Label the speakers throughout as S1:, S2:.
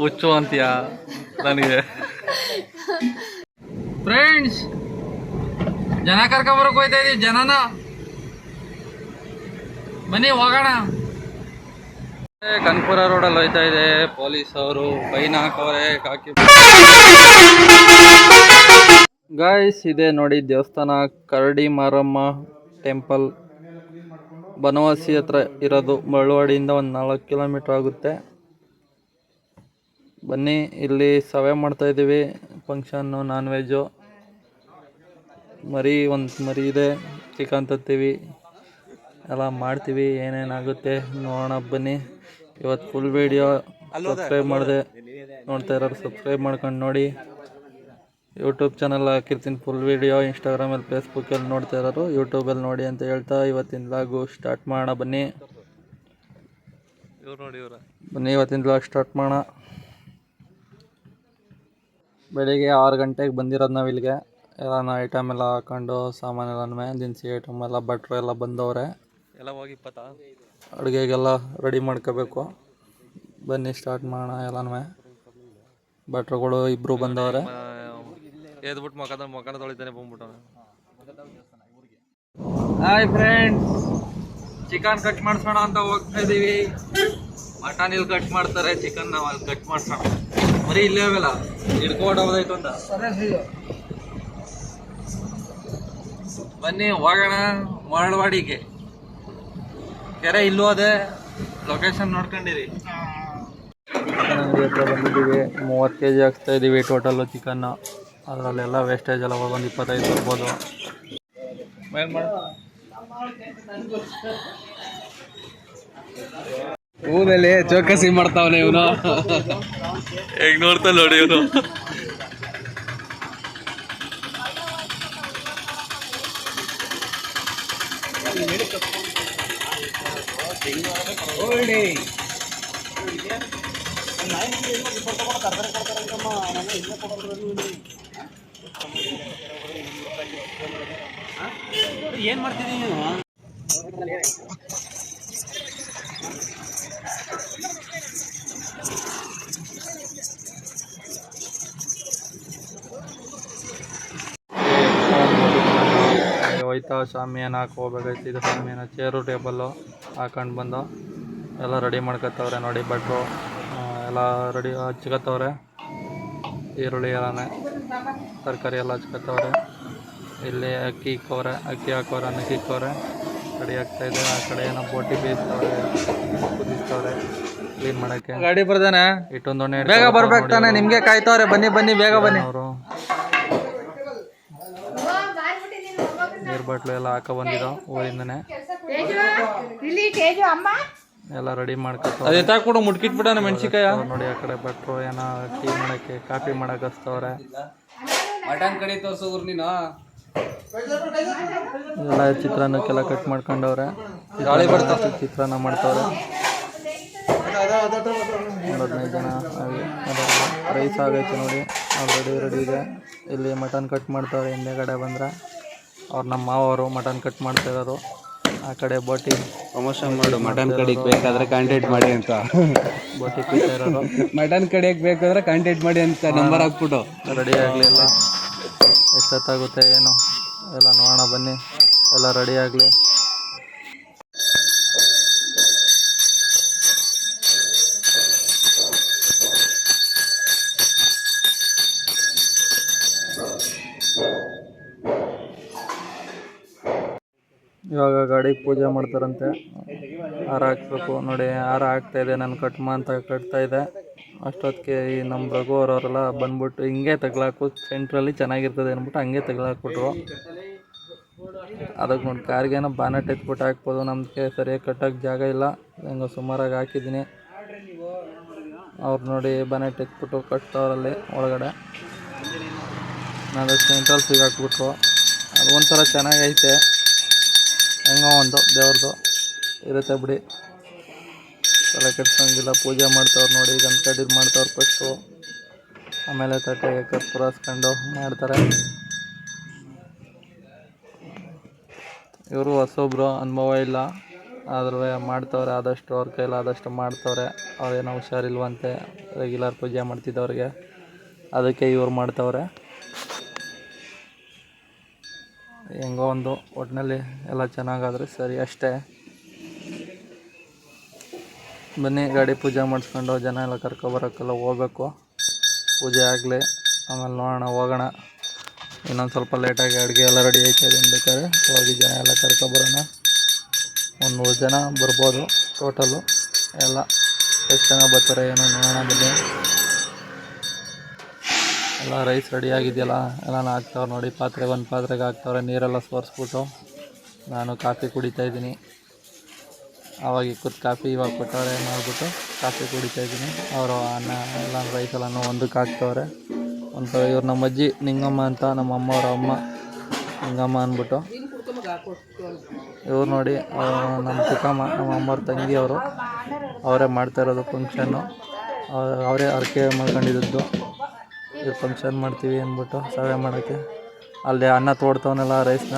S1: ಹುಚ್ಚು ಅಂತೀಯ ನನಗೆ? ಫ್ರೆಂಡ್ಸ್ ಜನ ಕರ್ಕೊಂಬರಕ್ ಹೋಯ್ತಾ ಇದೀವಿ ಜನನ? ಬನ್ನಿ ಹೋಗೋಣ. ಕನ್ಪುರ ರೋಡಲ್ಲಿ ಹೋಯ್ತಾ ಇದೆ. ಪೊಲೀಸ್ ಅವರು ಫೈನ್ ಹಾಕವ್ರೆ ಕಾಕಿ. ಗಾಯ್ಸ್ ಇದೆ ನೋಡಿ ದೇವಸ್ಥಾನ ಕರಡಿ ಮಾರಮ್ಮ ಟೆಂಪಲ್ ಬನವಾಸಿ ಹತ್ರ ಇರೋದು ಮಳವಾಡಿಯಿಂದ ಒಂದು ನಾಲ್ಕು ಕಿಲೋಮೀಟ್ರ್ ಆಗುತ್ತೆ. ಬನ್ನಿ ಇಲ್ಲಿ ಸವೆ ಮಾಡ್ತಾ ಇದ್ದೀವಿ ಫಂಕ್ಷನ್ನು ನಾನ್ ವೆಜ್ಜು ಮರಿ ಒಂದು ಮರಿ ಇದೆ ಚಿಕನ್ ತತ್ತೀವಿ. ಎಲ್ಲ ಮಾಡ್ತೀವಿ ಏನೇನಾಗುತ್ತೆ ನೋಡೋಣ ಬನ್ನಿ. ಇವತ್ತು ಫುಲ್ ವೀಡಿಯೋ ಸಬ್ಸ್ಕ್ರೈಬ್ ಮಾಡಿದೆ. ನೋಡ್ತಾ ಇರೋರು ಸಬ್ಸ್ಕ್ರೈಬ್ ಮಾಡ್ಕೊಂಡು ನೋಡಿ. ಯೂಟ್ಯೂಬ್ ಚಾನಲ್ ಹಾಕಿರ್ತೀನಿ ಫುಲ್ ವೀಡಿಯೋ ಇನ್ಸ್ಟಾಗ್ರಾಮಲ್ಲಿ ಫೇಸ್ಬುಕ್ಕಲ್ಲಿ ನೋಡ್ತಾ ಇರೋರು. ಯೂಟ್ಯೂಬಲ್ಲಿ ನೋಡಿ ಅಂತ ಹೇಳ್ತಾ ಇವತ್ತಿನ ಲಾಗು ಸ್ಟಾರ್ಟ್ ಮಾಡೋಣ ಬನ್ನಿ. ಇವ್ರು ನೋಡಿ ಇವ್ರ. ಬನ್ನಿ ಇವತ್ತಿನ ಲಾಗ್ ಸ್ಟಾರ್ಟ್ ಮಾಡೋಣ. ಬೆಳಿಗ್ಗೆ ಆರು ಗಂಟೆಗೆ ಬಂದಿರೋದು ನಾವು ಇಲ್ಲಿಗೆ. ಎಲ್ಲ ಐಟಮ್ ಎಲ್ಲ ಹಾಕೊಂಡು ಸಾಮಾನೆಲ್ಲನೂ ದಿನಸಿ ಐಟಮ್ ಎಲ್ಲ ಭಟ್ರು ಎಲ್ಲ ಬಂದವ್ರೆ. ಎಲ್ಲ ಹೋಗಿ ಇಪ್ಪತ್ತಾ? ಅಡುಗೆಗೆಲ್ಲ ರೆಡಿ ಮಾಡ್ಕೋಬೇಕು. ಬನ್ನಿ ಸ್ಟಾರ್ಟ್ ಮಾಡೋಣ ಎಲ್ಲನೂ ಭಟ್ರುಗಳು ಇಬ್ಬರು ಬಂದವ್ರೆ. ಎದ್ಬಿಟ್ಟು ಮಕದ ಮಕನ ತೊಳಿತಾನೆ ಬಂದ್ಬಿಟ್ಟು ಹಾಯ್ ಫ್ರೆಂಡ್ಸ್ ಚಿಕನ್ ಕಟ್ ಮಾಡಿಸೋಣ ಅಂತ ಹೋಗ್ತಾ ಇದೀವಿ. ಮಟನ್ ಇಲ್ಲಿ ಕಟ್ ಮಾಡ್ತಾರೆ. ಚಿಕನ್ ನಾವು ಅಲ್ಲಿ ಕಟ್ ಮಾಡ್ಸೋಣ. ಬರೀ ಇಲ್ಲೇ ಅವೆಲ್ಲ ಹಿಡ್ಕೊಂಡು ಹೋಗೋದಾಯ್ತು ಅಂತ. ಬನ್ನಿ ಹೋಗೋಣ ಮರಳವಾಡಿಗೆ ಕೆರೆ ಇಲ್ಲೂ ಅದೇ ಲೊಕೇಶನ್ ನೋಡ್ಕೊಂಡಿರಿ. ಹತ್ರ ಬಂದಿದ್ದೀವಿ. ಮೂವತ್ತು ಕೆ ಜಿ ಹಾಕ್ತಾ ಇದ್ದೀವಿ ಟೋಟಲ್ಲು ಚಿಕನ್ನು ಅದರಲ್ಲೆಲ್ಲ ವೇಸ್ಟೇಜ್ ಎಲ್ಲ ಒಂದು ಇಪ್ಪತ್ತೈದು ಬರ್ಬೋದು.
S2: ಮೇಲೆ ಚೌಕಸಿ ಮಾಡ್ತಾವನೆ ಇವನು.
S1: ಹೇಗೆ ನೋಡ್ತಾ ನೋಡಿ ಇವನು?
S2: ಏನ್ ಮಾಡ್ತಿದೀನಿ
S1: ಹೋಯ್ತಾ ಶಾಮಿಯಾನ ಹಾಕಿ ಹೋಗ್ಬೇಕಾಯ್ತು ಇದು ಶಾಮಿಯಾನ ಚೇರು ಟೇಬಲ್ಲು ಹಾಕೊಂಡು ಬಂದು ಎಲ್ಲ ರೆಡಿ ಮಾಡ್ಕೊತವ್ರೆ ನೋಡಿ ಭಟ್ರು ಎಲ್ಲ ರೆಡಿ ಹಚ್ಕೊತವ್ರೆ. ಈರುಳ್ಳಿ ಎಲ್ಲನೇ ತರಕಾರಿ ಎಲ್ಲ ಹಚ್ಕೊತವ್ರೆ. ಇಲ್ಲಿ ಅಕ್ಕಿ ಇಕ್ಕವ್ರೆ ಅಕ್ಕಿ ಹಾಕೋರೆ ಅನ್ನಕ್ಕೆ ಇಕ್ಕವ್ರೆ. ರೆಡಿ ಆಗ್ತಾ ಇದೆ ಆ ಕಡೆ ಏನೋ ಬೋಟಿ ಬೀಸ್ತವ್ರೆ ಕುದಿಸ್ತವ್ರೆ ಕ್ಲೀನ್ ಮಾಡೋಕ್ಕೆ. ಗಾಡಿ ಬರ್ದಾನೆ? ಇಟ್ಟೊಂದು ಬೇಗ ಬರ್ಬೇಕು ತಾನೆ ನಿಮಗೆ ಕಾಯ್ತವ್ರೆ ಬನ್ನಿ ಬನ್ನಿ ಬೇಗ ಬನ್ನಿ. ಅವರು. ನೀರು ಬಾಟ್ಲು ಎಲ್ಲ ಹಾಕ ಬಂದಿರೋ ಊರಿಂದನೇ.
S3: ಇಲ್ಲಿ ತೇಜು ಅಮ್ಮ.
S1: ಎಲ್ಲ ರೆಡಿ ಮಾಡ್ಕೊತ ಮುಟ್ಕಿಟ್ ಬಿಟ್ಟಾನ ಮುಟ್ಕಿಟ್ಬಿಟ್ಟಾನ ಮೆಣಸಿಕಾಯ ನೋಡಿ ಆ ಕಡೆ ಭಟ್ರು ಏನೋ ಟೀ ಮಾಡಕ್ಕೆ ಕಾಫಿ ಮಾಡಕ್ ಹಸ್ತವ್ರೆ
S2: ಮಟನ್ ಕಡೆ ತೋರ್ಸೋರು ನೀನು.
S1: ಎಲ್ಲ ಚಿತ್ರಾನ್ನಕ್ಕೆಲ್ಲ ಕಟ್ ಮಾಡ್ಕೊಂಡವ್ರೆ. ಗಾಳಿ ಬರ್ತಾ ಚಿತ್ರಾನ್ನ ಮಾಡ್ತವ್ರೆ. ಹದಿನೈದು ಜನ ರೈಸ್ ಆಗೈತೆ ನೋಡಿ. ಆಲ್ರೆಡಿ ರೆಡಿ ಇದೆ. ಇಲ್ಲಿ ಮಟನ್ ಕಟ್ ಮಾಡ್ತವ್ರೆ ಹಿಂದೆಗಡೆ ಬಂದರೆ. ಅವ್ರು ನಮ್ಮ ಮಾವರು ಮಟನ್ ಕಟ್ ಮಾಡ್ತಾ ಇರೋರು ಆ ಕಡೆ ಬೋಟಿ
S2: ಪ್ರಮೋಷನ್ ಮಾಡು ಮಟನ್ ಕಡಿಗೆ ಬೇಕಾದ್ರೆ ಕಾಂಟ್ಯಾಕ್ಟ್ ಮಾಡಿ ಅಂತ.
S1: ಬೋಟಿ ಕುಯ್ತಾ ಇರೋರು
S2: ಮಟನ್ ಕಡಿಯಕ್ಕೆ ಬೇಕಾದ್ರೆ ಕಾಂಟ್ಯಾಕ್ಟ್ ಮಾಡಿ ಅಂತ ನಂಬರ್ ಹಾಕ್ಬಿಟ್ಟು.
S1: ರೆಡಿ ಆಗಲಿಲ್ಲ ಎಷ್ಟೊತ್ತಾಗುತ್ತೆ ಏನು? ಎಲ್ಲ ನೋಡೋಣ ಬನ್ನಿ. ಎಲ್ಲ ರೆಡಿ ಆಗಲಿ. ಪೂಜೆ ಮಾಡ್ತಾರಂತೆ. ಹಾರ ಹಾಕ್ಬೇಕು ನೋಡಿ, ಹಾರ ಹಾಕ್ತಾ ಇದೆ, ನಾನು ಕಟ್ಮ ಅಂತ ಕಟ್ತಾ ಇದೆ. ಅಷ್ಟೊತ್ತಿಗೆ ಈ ನಮ್ಮ ರಘು ಅವರವರೆಲ್ಲ ಬಂದ್ಬಿಟ್ಟು ಹಿಂಗೆ ತಗ್ಲಾಕು ಸೆಂಟ್ರಲ್ಲಿ ಚೆನ್ನಾಗಿರ್ತದೆ ಅಂದ್ಬಿಟ್ಟು ಹಂಗೆ ತಗ್ಲಾಕ್ಬಿಟ್ರು. ಅದಕ್ಕೆ ನೋಡಿ, ಕಾರ್ಗೇನೋ ಬಾನೆಟ್ ಎತ್ಬಿಟ್ಟು ಹಾಕ್ಬೋದು, ನಮಗೆ ಸರಿಯಾಗಿ ಕಟ್ಟೋಕೆ ಜಾಗ ಇಲ್ಲ. ಹೆಂಗೋ ಸುಮಾರಾಗಿ ಹಾಕಿದ್ದೀನಿ. ಅವ್ರು ನೋಡಿ ಬಾನೆಟ್ ಎತ್ಬಿಟ್ಟು ಕಟ್ತವ್ರಲ್ಲಿ ಒಳಗಡೆ. ನಾನು ಸೆಂಟ್ರಲ್ಲಿ ಸಿಗಾಕ್ಬಿಟ್ರು ಅದು ಒಂಥರ ಚೆನ್ನಾಗೈತೆ. ಹೆಂಗೋ ಒಂದು ದೇವ್ರದ್ದು ಇರುತ್ತೆ ಬಿಡಿ. ತಲೆ ಕೆಡ್ಸೋಂಗಿಲ್ಲ ಪೂಜೆ ಮಾಡ್ತವ್ರು ನೋಡಿ ಈಗ ಕಡ್ಡಿದು ಮಾಡ್ತವ್ರು ಫಸ್ಟು ಆಮೇಲೆ ತಟ್ಟೆಗೆ ಕರ್ಪೂರ ಮಾಡ್ತಾರೆ. ಇವರು ಹೊಸೊಬ್ರು, ಅನುಭವ ಇಲ್ಲ. ಆದ್ರೂ ಮಾಡ್ತವ್ರೆ, ಆದಷ್ಟು ಅವ್ರ ಕೈಲಾದಷ್ಟು ಮಾಡ್ತವ್ರೆ. ಅವ್ರೇನೋ ಹುಷಾರಿಲ್ವಂತೆ ರೆಗ್ಯುಲರ್ ಪೂಜೆ ಮಾಡ್ತಿದ್ದವ್ರಿಗೆ. ಅದಕ್ಕೆ ಇವ್ರು ಮಾಡ್ತವ್ರೆ. ಹೆಂಗೋ ಒಂದು ಒಟ್ಟಿನಲ್ಲಿ ಎಲ್ಲ ಚೆನ್ನಾಗಾದ್ರೆ ಸರಿ ಅಷ್ಟೇ. ಬನ್ನಿ, ಗಾಡಿ ಪೂಜೆ ಮಾಡಿಸ್ಕೊಂಡು ಜನ ಎಲ್ಲ ಕರ್ಕೊಬರೋಕ್ಕೆಲ್ಲ ಹೋಗ್ಬೇಕು. ಪೂಜೆ ಆಗಲಿ, ಆಮೇಲೆ ನೋಡೋಣ, ಹೋಗೋಣ. ಇನ್ನೊಂದು ಸ್ವಲ್ಪ ಲೇಟಾಗಿ ಅಡುಗೆ ಎಲ್ಲ ರೆಡಿ ಆಯ್ತದೆ ಬೇಕಾದ್ರೆ ಹೋಗಿ ಜನ ಎಲ್ಲ ಕರ್ಕೊಬರೋಣ. ಒಂದು ನೂರು ಜನ ಬರ್ಬೋದು ಟೋಟಲು. ಎಲ್ಲ ಎಷ್ಟು ಜನ ಬರ್ತಾರೆ ಏನೋ ನೋಡೋಣ ಬನ್ನಿ. ಎಲ್ಲ ರೈಸ್ ರೆಡಿ ಆಗಿದೆಯಲ್ಲ? ಎಲ್ಲ ಹಾಕ್ತಾವ್ರೆ ನೋಡಿ, ಪಾತ್ರೆ ಒಂದು ಪಾತ್ರೆಗೆ ಹಾಕ್ತಾವ್ರೆ, ನೀರೆಲ್ಲ ಸೋರಿಸ್ಬಿಟ್ಟು ನಾನು ಕಾಫಿ ಕುಡಿತಾ ಇದ್ದೀನಿ. ಆವಾಗ ಇಕ್ಕದ ಕಾಫಿ ಇವಾಗ ಕೊಟ್ಟವ್ರೆ ಮಾಡಿಬಿಟ್ಟು ಕಾಫಿ ಕುಡಿತಾ ಇದ್ದೀನಿ. ಅವರು ಅನ್ನ, ಎಲ್ಲ ರೈಸ್ ಎಲ್ಲನೂ ಒಂದಕ್ಕೆ ಹಾಕ್ತವ್ರೆ. ಒಂದು ಇವ್ರು ನಮ್ಮ ಅಜ್ಜಿ ನಿಂಗಮ್ಮ ಅಂತ ನಮ್ಮ ಅಮ್ಮ ಅವ್ರ ಅಮ್ಮ ನಿಂಗಮ್ಮ ಅಂದ್ಬಿಟ್ಟು. ಇವ್ರು ನೋಡಿ ನಮ್ಮ ಚಿಕ್ಕಮ್ಮ ನಮ್ಮ ಅಮ್ಮವ್ರ ತಂಗಿ ಅವರು ಮಾಡ್ತಾ ಇರೋದು ಫಂಕ್ಷನ್ನು ಅವರೇ ಅರ್ಕೆ ಮಾಡ್ಕೊಂಡಿದ್ದು ಇವ್ರು ಫಂಕ್ಷನ್ ಮಾಡ್ತೀವಿ ಅಂದ್ಬಿಟ್ಟು ಸಹಾಯ ಮಾಡೋಕ್ಕೆ. ಅಲ್ಲಿ ಅನ್ನ ತೋಡ್ತವನೆಲ್ಲ ರೈಸ್ನ.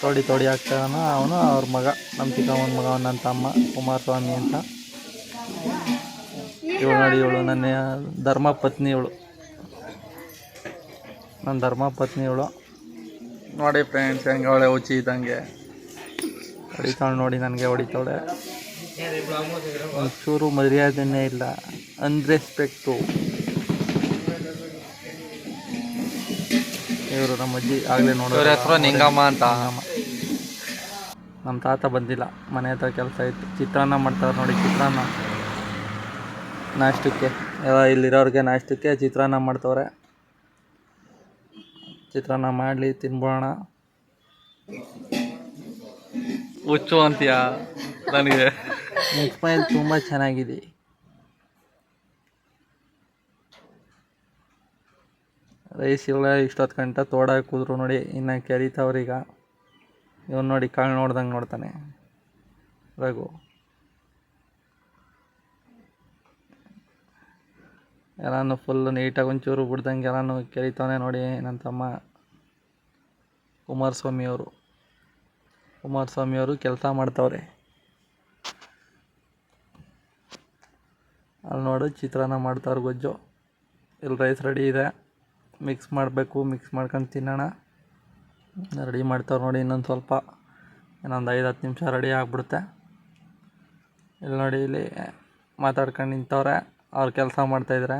S1: ತೋಡಿ ತೋಡಿ ಹಾಕ್ತಾನ ಅವನು, ಅವ್ರ ಮಗ, ನಮ್ಮ ಚಿಕ್ಕಮ್ಮನ ಮಗ ನನ್ನ ತಮ್ಮ ಕುಮಾರಸ್ವಾಮಿ ಅಂತ. ಇವಳು ನೋಡಿ, ಇವಳು ನನ್ನ ಧರ್ಮ ಪತ್ನಿ ಇವಳು. ನನ್ನ ಧರ್ಮ ಪತ್ನಿ ಇವಳು. ನೋಡಿ ಫ್ರೆಂಡ್ಸ್ ಹೆಂಗೆ ಅವಳೆ ಹುಚ್ಚಿ ಇದ್ದಂಗೆ. ಹೊಡಿತಾಳೆ ನೋಡಿ, ನನಗೆ ಹೊಡಿತಾಳೆ. ಒಂಚೂರು ಮರ್ಯಾದೆನೇ ಇಲ್ಲ. ಅನ್ರೆಸ್ಪೆಕ್ಟು ಇವರು ನಮ್ಮ ಅಜ್ಜಿ ಆಗಲೇ ನೋಡಿ ಹೆಸರು ನಿಂಗಮ್ಮ ಅಂತ. ನಮ್ಮ ತಾತ ಬಂದಿಲ್ಲ. ಮನೆ ಹತ್ರ ಕೆಲಸ ಇತ್ತು. ಚಿತ್ರಾನ್ನ ಮಾಡ್ತಾರೆ ನೋಡಿ ಚಿತ್ರಾನ್ನ ನಾಷ್ಟಕ್ಕೆ. ಎಲ್ಲ ಇಲ್ಲಿರೋರಿಗೆ ನಾಷ್ಟಕ್ಕೆ ಚಿತ್ರಾನ್ನ ಮಾಡ್ತವ್ರೆ. ಚಿತ್ರಾನ್ನ ಮಾಡಲಿ ತಿನ್ಬೋಣ. ಹುಚ್ಚು ಅಂತೀಯಾ? ನನಗೆ. ಸ್ಮೈಲ್ ತುಂಬ ಚೆನ್ನಾಗಿದೆ. ರೈಸ್ ಇಲ್ಲ ಇಷ್ಟೊತ್ತು ಗಂಟೆ ತೋಡಾಕ್ ಕೂದ್ರು ನೋಡಿ, ಇನ್ನು ಕೆರಿತಾವ್ರೀಗ ಇವನು ನೋಡಿ ಕಾಳು ನೋಡ್ದಂಗೆ ನೋಡ್ತಾನೆ. ರಘು. ಎಲ್ಲಾನು ಫುಲ್ ನೀಟಾಗಿ ಒಂಚೂರು ಬಿಡ್ದಂಗೆ ಎಲ್ಲಾನು ಕೆರಿತಾವನೆ ನೋಡಿ ನನ್ನ ತಮ್ಮ. ಕುಮಾರಸ್ವಾಮಿಯವರು ಅವರು. ಕುಮಾರಸ್ವಾಮಿ ಅವರು ಕೆಲಸ ಮಾಡ್ತಾವ್ರೆ. ಅಲ್ಲಿ ನೋಡು ಚಿತ್ರಾನ್ನ ಮಾಡ್ತಾವ್ರೆ ಗೊಜ್ಜು. ಇಲ್ಲಿ ರೈಸ್ ರೆಡಿ ಇದೆ. ಮಿಕ್ಸ್ ಮಾಡಬೇಕು, ಮಿಕ್ಸ್ ಮಾಡ್ಕೊಂಡು ತಿನ್ನೋಣ. ರೆಡಿ ಮಾಡ್ತಾವ್ರೆ ನೋಡಿ ಇನ್ನೊಂದು ಸ್ವಲ್ಪ. ಇನ್ನೊಂದು ಐದು, ಹತ್ತು ನಿಮಿಷ ರೆಡಿ ಆಗಿಬಿಡುತ್ತೆ. ಇಲ್ಲಿ ನೋಡಿ, ಇಲ್ಲಿ ಮಾತಾಡ್ಕೊಂಡು ನಿಂತವ್ರೆ. ಅವ್ರು ಕೆಲಸ ಮಾಡ್ತಾಯಿದ್ರೆ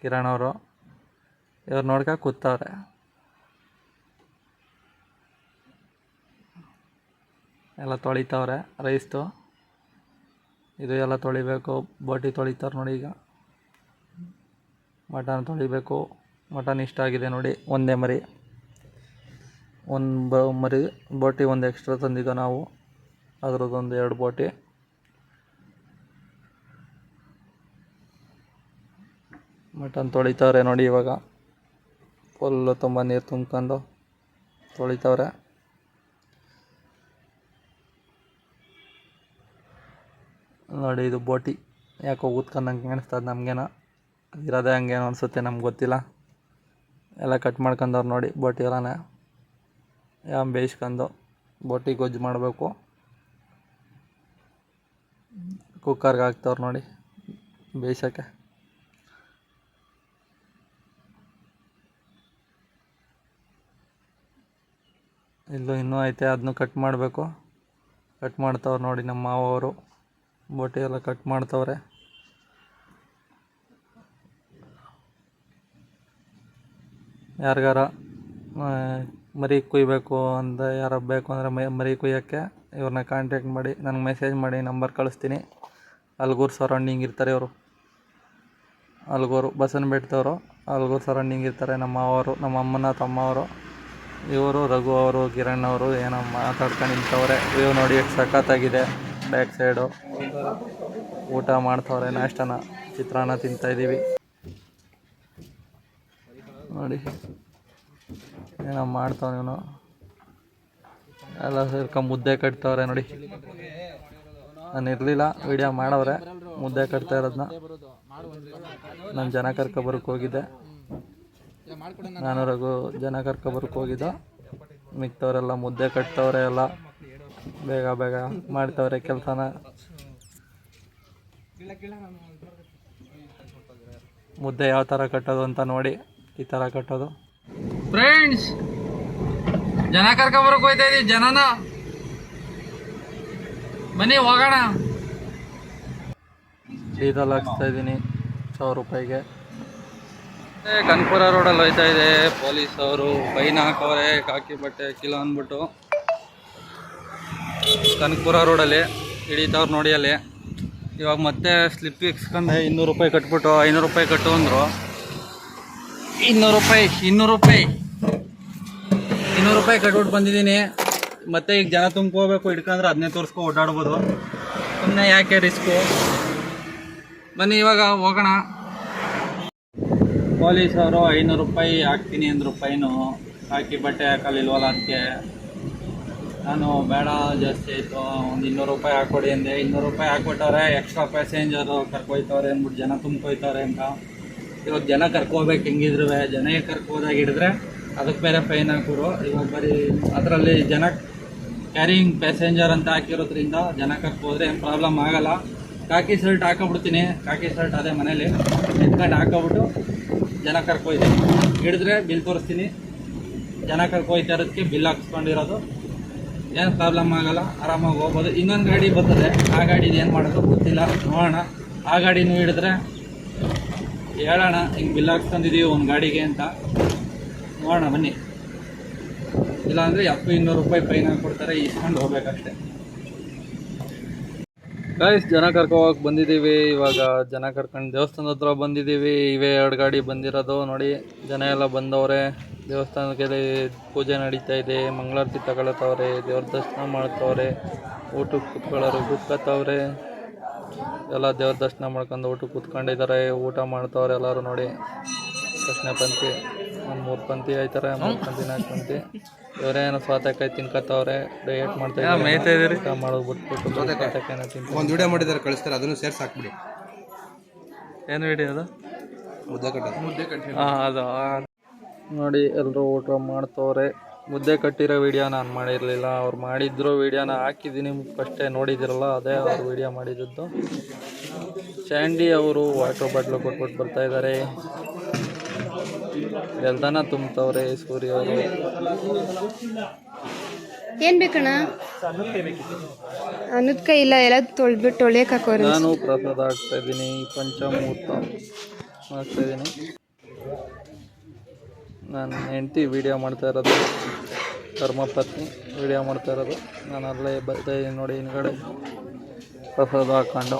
S1: ಕಿರಣ್ ಅವರು. ಇವ್ರು ನೋಡ್ಕೊ ಕೂತವ್ರೆ. ಎಲ್ಲ ತೊಳಿತವ್ರೆ ರೈಸ್ದು ಇದು ಎಲ್ಲ ತೊಳಿಬೇಕು ಬೋಟಿ ತೊಳಿತಾರೆ ನೋಡಿ ಈಗ. ಮಟನ್ ತೊಳಿಬೇಕು. ಮಟನ್ ಇಷ್ಟ ಆಗಿದೆ ನೋಡಿ, ಒಂದೇ ಮರಿ. ಒಂದು ಬ ಮರಿ, ಬೋಟಿ ಒಂದು ಎಕ್ಸ್ಟ್ರಾ ತಂದಿದ್ದೋ ನಾವು. ಅದರದ್ದೊಂದು ಎರಡು ಬೋಟಿ. ಮಟನ್ ತೊಳಿತಾವ್ರೆ ನೋಡಿ ಇವಾಗ. ಫುಲ್ಲು ತುಂಬ ನೀರು ತುಂಬ್ಕೊಂಡು ತೊಳಿತಾವ್ರೆ. ನೋಡಿ ಇದು ಬೋಟಿ. ಯಾಕೋ ಊದ್ಕೊಂಡಂಗೆ ಕಾಣಿಸ್ತದೆ ನಮಗೇನೋ. ಇರೋದೇ ಹಂಗೇನೋ ಅನಿಸುತ್ತೆ ನಮ್ಗೆ ಗೊತ್ತಿಲ್ಲ. ಎಲ್ಲ ಕಟ್ ಮಾಡ್ಕೊಂಡವ್ರು ನೋಡಿ ಬೋಟಿ ಎಲ್ಲನೇ ಯಾವ ಬೇಯಿಸ್ಕೊಂಡು ಬೋಟಿ ಗೊಜ್ಜು ಮಾಡಬೇಕು. ಕುಕ್ಕರ್ಗೆ ಹಾಕ್ತವ್ರು ನೋಡಿ ಬೇಯಿಸೋಕ್ಕೆ. ಇಲ್ಲೂ ಇನ್ನೂ ಐತೆ ಅದನ್ನು ಕಟ್ ಮಾಡಬೇಕು. ಕಟ್ ಮಾಡ್ತವ್ರು ನೋಡಿ ನಮ್ಮ ಮಾವವರು. ಬೋಟಿ ಎಲ್ಲ ಕಟ್ ಮಾಡ್ತವ್ರೆ. ಯಾರಿಗಾರ ಮರಿ ಕುಯ್ಬೇಕು ಅಂತ ಯಾರ ಬೇಕು ಅಂದರೆ ಮರಿ ಕುಯ್ಯೋಕ್ಕೆ ಇವ್ರನ್ನ ಕಾಂಟ್ಯಾಕ್ಟ್ ಮಾಡಿ, ನನಗೆ ಮೆಸೇಜ್ ಮಾಡಿ ನಂಬರ್ ಕಳಿಸ್ತೀನಿ. ಅಲ್ಗೂರು ಸರೌಂಡಿಂಗ್ ಇರ್ತಾರೆ ಇವರು. ಅಲ್ಗೂರು ಬಸವನಬೆಟ್ಟದವರು, ಅಲ್ಗೂರು ಸರೌಂಡಿಂಗ್ ಇರ್ತಾರೆ. ನಮ್ಮ ಅವರು ನಮ್ಮ ಅಮ್ಮನ ತಮ್ಮವರು, ಇವರು ರಘು ಅವರು, ಕಿರಣ್ ಅವರು, ಏನೋ ಮಾತಾಡ್ಕೊಂಡು ನಿಂತವ್ರೆ. ವ್ಯೂ ನೋಡಿ ಎಷ್ಟು ಸಖತ್ತಾಗಿದೆ. ಬ್ಯಾಕ್ ಸೈಡು ಊಟ ಮಾಡ್ತವ್ರೆ, ನಾಷ್ಟನ, ಚಿತ್ರಾನ್ನ ತಿಂತಾಯಿದ್ದೀವಿ ನೋಡಿ. ಏನೋ ಮಾಡ್ತಾವ ಇವನು. ಎಲ್ಲ ಸೇರ್ಕೊಂಡು ಮುದ್ದೆ ಕಟ್ತವ್ರೆ ನೋಡಿ. ನಾನು ಇರಲಿಲ್ಲ ವಿಡಿಯೋ ಮಾಡವ್ರೆ. ಮುದ್ದೆ ಕಟ್ತಾ ಇರೋದನ್ನ ನಾನು ಜನ ಕರ್ಕೊಬರಕ್ಕೆ ಹೋಗಿದ್ದೆ. ನಾನು ರಘು ಜನ ಕರ್ಕೊಬರಕ್ಕೆ ಹೋಗಿದ್ದೆ. ಮಿಕ್ತವರೆಲ್ಲ ಮುದ್ದೆ ಕಟ್ತವ್ರೆ ಎಲ್ಲ. ಬೇಗ ಬೇಗ ಮಾಡ್ತವ್ರೆ ಕೆಲಸನ. ಮುದ್ದೆ ಯಾವ ಥರ ಕಟ್ಟೋದು ಅಂತ ನೋಡಿ. ಈ ಥರ ಕಟ್ಟೋದು. ಫ್ರೆಂಡ್ಸ್ ಜನ ಕರ್ಕೊಂಬರಕ್ ಹೋಯ್ತಾ ಇದೀವಿ ಜನನ? ಬನ್ನಿ ಹೋಗೋಣ. ಡೀಸಲ್ ಹಾಕ್ಸ್ತಾ ಇದ್ದೀನಿ ಸಾವಿರ ರೂಪಾಯಿಗೆ. ಕನ್ಪುರ ರೋಡಲ್ಲಿ ಹೋಯ್ತಾ ಇದೆ. ಪೊಲೀಸ್ ಅವರು ಫೈನ್ ಹಾಕೋರೆ ಕಾಕಿ ಬಟ್ಟೆ ಕಿಲೋ ಅಂದ್ಬಿಟ್ಟು. ಕನಕಪುರ ರೋಡಲ್ಲಿ ಹಿಡಿತವ್ರು ನೋಡಿ ಅಲ್ಲಿ. ಇವಾಗ ಮತ್ತೆ ಸ್ಲಿಪ್ ಇಕ್ಸ್ಕೊಂಡೆ ಇನ್ನೂರು ರೂಪಾಯಿ ಕಟ್ಬಿಟ್ಟು ಐನೂರು ರೂಪಾಯಿ ಕಟ್ಟು ಅಂದರು. ಇನ್ನೂರು ರೂಪಾಯಿ ಇನ್ನೂರು ರೂಪಾಯಿ. ಇನ್ನೂರು ರೂಪಾಯಿ ಕಟ್ಬಿಟ್ಟು ಬಂದಿದ್ದೀನಿ. ಮತ್ತೆ ಈಗ ಜನ ತುಂಬ್ಕೋಬೇಕು, ಹಿಡ್ಕೊಂಡ್ರೆ ಅದನ್ನೇ ತೋರಿಸ್ಕೊ ಓಡಾಡ್ಬೋದು. ಸುಮ್ಮನೆ ಯಾಕೆ ರಿಸ್ಕು? ಬನ್ನಿ, ಇವಾಗ ಹೋಗೋಣ. ಪೊಲೀಸ್ ಅವರು ಐನೂರು ರೂಪಾಯಿ ಹಾಕ್ತೀನಿ ಅಂದರು ಫೈನು. ಹಾಕಿ ಬಟ್ಟೆ ಹಾಕಲಿಲ್ವಲ್ಲ ಅದಕ್ಕೆ. ನಾನು ಬೇಡ, ಜಾಸ್ತಿ ಆಯಿತು. ಒಂದು ಇನ್ನೂರು ರೂಪಾಯಿ ಹಾಕ್ಕೊಡಿ ಅಂದೆ. ಇನ್ನೂರು ರೂಪಾಯಿ ಹಾಕ್ಬಿಟ್ಟವ್ರೆ ಎಕ್ಸ್ಟ್ರಾ ಪ್ಯಾಸೆಂಜರು ಕರ್ಕೊಯ್ತವ್ರೆ ಅಂದ್ಬಿಟ್ಟು ಜನ ತುಂಬ್ಕೊಯ್ತವ್ರೆ ಅಂತ. ಇವಾಗ ಜನ ಕರ್ಕೋಬೇಕು, ಹೆಂಗಿದ್ರು ಜನ ಕರ್ಕೋದಾಗ ಹಿಡಿದ್ರೆ ಅದಕ್ಕೆ ಬೇರೆ ಫೈನ್ ಹಾಕೋರು ಇವಾಗ ಬರೀ ಅದರಲ್ಲಿ ಜನ ಕ್ಯಾರಿಂಗ್ ಪ್ಯಾಸೆಂಜರ್ ಅಂತ ಹಾಕಿರೋದ್ರಿಂದ ಜನ ಕರ್ಕೋದ್ರೆ ಏನು ಪ್ರಾಬ್ಲಮ್ ಆಗಲ್ಲ. ಕಾಕಿ ಶರ್ಟ್ ಹಾಕೊಬಿಡ್ತೀನಿ. ಕಾಕಿ ಶರ್ಟ್ ಅದೇ ಮನೇಲಿ. ಎತ್ಕೊಂಡು ಹಾಕೊಬಿಟ್ಟು ಜನ ಕರ್ಕೊಯ್ತೀನಿ. ಹಿಡಿದ್ರೆ ಬಿಲ್ ತೋರಿಸ್ತೀನಿ. ಜನ ಕರ್ಕೊಯ್ತಾ ಇರೋದಕ್ಕೆ ಬಿಲ್ ಹಾಕ್ಸ್ಕೊಂಡಿರೋದು. ಏನು ಪ್ರಾಬ್ಲಮ್ ಆಗಲ್ಲ. ಆರಾಮಾಗಿ ಹೋಗ್ಬೋದು. ಇನ್ನೊಂದು ಗಾಡಿ ಬರ್ತದೆ. ಆ ಗಾಡಿದು ಏನು ಮಾಡೋದು ಗೊತ್ತಿಲ್ಲ. ನೋಡೋಣ. ಆ ಗಾಡಿನೂ ಹಿಡಿದ್ರೆ ಹೇಳೋಣ, ಹಿಂಗೆ ಬಿಲ್ ಹಾಕ್ಸ್ಕೊಂಡಿದ್ದೀವಿ ಒಂದು ಗಾಡಿಗೆ ಅಂತ. ನೋಡೋಣ, ಬನ್ನಿ. ಇಲ್ಲಾಂದರೆ ಎಪ್ಪು ಇನ್ನೂರು ರೂಪಾಯಿ ಫೈನ್ ಹಾಕ್ಕೊಡ್ತಾರೆ ಇಸ್ಕೊಂಡು ಹೋಗ್ಬೇಕಷ್ಟೆ. ಗಾಯಸ್ ಜನ ಕರ್ಕೊ ಹೋಗಕ್ಕೆ ಬಂದಿದ್ದೀವಿ ಇವಾಗ ಜನ ಕರ್ಕೊಂಡು ದೇವಸ್ಥಾನದ ಹತ್ರ ಬಂದಿದ್ದೀವಿ ಇವೇ ಎರಡು ಗಾಡಿ ಬಂದಿರೋದು. ನೋಡಿ, ಜನ ಎಲ್ಲ ಬಂದವ್ರೆ. ದೇವಸ್ಥಾನಕ್ಕೆ ಪೂಜೆ ನಡೀತಾ ಇದೆ. ಮಂಗಳಾರತಿ ತಗೊಳತ್ತವ್ರೆ. ದೇವ್ರ ದರ್ಶನ ಮಾಡ್ತವ್ರೆ. ಊಟಕ್ಕೆ ಕುತ್ಕೊಳ್ಳೋರು ಕೂತ್ಕೊತವ್ರೆ ಎಲ್ಲ ದೇವ್ರ ದರ್ಶನ ಮಾಡ್ಕೊಂಡು ಊಟ ಕೂತ್ಕೊಂಡಿದ್ದಾರೆ ಊಟ ಮಾಡ್ತವ್ರೆ ಎಲ್ಲರೂ ನೋಡಿ. ಪ್ರಶ್ನೆ ಪಂಕ್ತಿ ಒಂದು ಮೂರು ಪಂತಿ ಆಯ್ತಾರೆ ಮೂರು ಪಂಕ್ತಿ ನಾಲ್ಕು ಪಂಕ್ತಿ ಇವರೇನೋ ಸ್ವಾತಕಾಯಿ ತಿನ್ಕತ್ತವ್ರೆ. ಡಯಟ್ ಮಾಡ್ತಾ ಇದ್ದಾರೆ. ಊಟ ಮಾಡೋದು ಬಿಟ್ಬಿಟ್ಟು ಸ್ವಾತಕಾಯಿನ ತಿಂತಾರೆ
S2: ಒಂದು ವಿಡಿಯೋ ಮಾಡಿದ್ದಾರೆ ಕಳಿಸ್ತಾರೆ. ಅದನ್ನು ಸೇರ್ಸಿ ಹಾಕ್ಬಿಡಿ.
S1: ಏನು ವಿಡಿಯೋ ಅದು?
S2: ಮುದ್ದೆ ಕಟ್ಟೋದು
S1: ಹಾಂ ಅದು ನೋಡಿ ಎಲ್ಲರೂ ಊಟ ಮಾಡ್ತವ್ರೆ. ಮುದ್ದೆ ಕಟ್ಟಿರೋ ವಿಡಿಯೋ ನಾನು ಮಾಡಿರಲಿಲ್ಲ. ಅವ್ರು ಮಾಡಿದ್ರು ವಿಡಿಯೋನ ಹಾಕಿದ್ದೀನಿ. ಫಸ್ಟೇ ನೋಡಿದಿರಲ್ಲ ಅದೇ ಅವ್ರು ವಿಡಿಯೋ ಮಾಡಿದ್ದದ್ದು ಚಾಂಡಿ ಅವರು ವಾಟರ್ ಬಾಟ್ಲು ಕೊಟ್ಬಿಟ್ಟು ಬರ್ತಾ ಇದ್ದಾರೆ ಎಲ್ದನ ತುಂಬ್ತವ್ರೆ ಸೂರ್ಯ ಅವರು.
S3: ಏನ್ ಬೇಕಣ್ಣ? ಅನ್ನದ್ಕ ಇಲ್ಲ ಎಲ್ಲ ತೊಳ್ಬಿಟ್ಟು ತೊಳೆಯಕ್ಕೆ ಹಾಕೋರು.
S1: ನಾನು ಪ್ರಸಾದ ಹಾಕ್ತಾ ಇದ್ದೀನಿ ಪಂಚಮೂರ್ತ ಹಾಕ್ತಾ ಇದ್ದೀನಿ. ನಾನು ಹೆಂಡತಿ ವಿಡಿಯೋ ಮಾಡ್ತಾ ಇರೋದು. ಧರ್ಮಪತ್ನಿ ವಿಡಿಯೋ ಮಾಡ್ತಾ ಇರೋದು. ನಾನು ಅಲ್ಲೇ ಬರ್ತಾ ನೋಡಿ ಹಿಂದ್ಗಡೆ. ಪ್ರಸಾದ ಹಾಕೊಂಡು.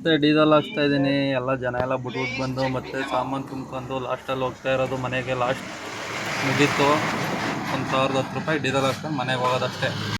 S1: ಮತ್ತೆ ಡೀಸೆಲ್ ಹಾಕ್ತಾ ಇದ್ದೀನಿ. ಎಲ್ಲ ಜನ ಎಲ್ಲ ಬಿಟ್ಬಿಟ್ಟು ಬಂದು ಮತ್ತೆ ಸಾಮಾನು ತುಂಬ್ಕೊಂಡು ಲಾಸ್ಟಲ್ಲಿ ಹೋಗ್ತಾ ಇರೋದು ಮನೆಗೆ ಲಾಸ್ಟ್ ಮುಗೀತು. ಒಂದು ಸಾವಿರದ ಹತ್ತು ರೂಪಾಯಿ ಡೀಸೆಲ್ ಹಾಕ್ಕೊಂಡು ಮನೆಗೆ ಹೋಗೋದಷ್ಟೇ.